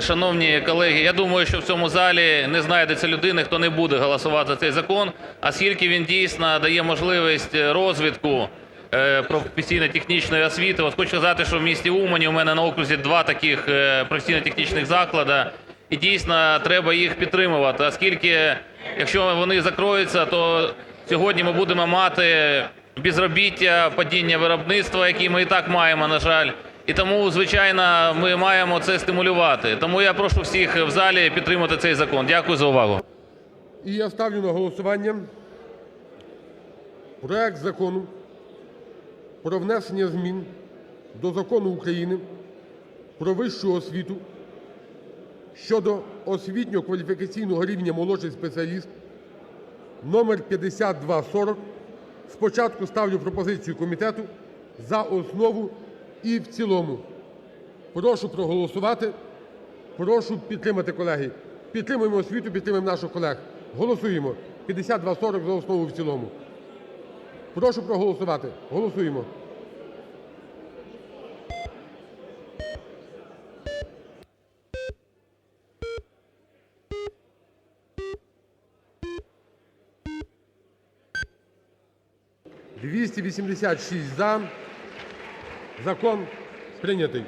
Шановні колеги, я думаю, що в цьому залі не знайдеться людини, хто не буде голосувати за цей закон, оскільки він дійсно дає можливість розвитку е, професійно-технічної освіти. От хочу сказати, що в місті Умані у мене на окрузі два таких е, професійно-технічних заклади, і дійсно треба їх підтримувати, оскільки якщо вони закроються, то сьогодні ми будемо мати безробіття, падіння виробництва, яке ми і так маємо, на жаль. І тому, звичайно, ми маємо це стимулювати. Тому я прошу всіх в залі підтримати цей закон. Дякую за увагу. І я ставлю на голосування проект Закону про внесення змін до Закону України "Про вищу освіту" щодо освітньо-кваліфікаційного рівня "молодший спеціаліст" (номер 5240). Спочатку ставлю пропозицію комітету за основу і в цілому. Прошу проголосувати, прошу підтримати, колеги. Підтримаємо освіту, підтримаємо наших колег. Голосуємо 5240 за основу в цілому. Прошу проголосувати. Голосуємо. – 286 – за. Закон прийнятий.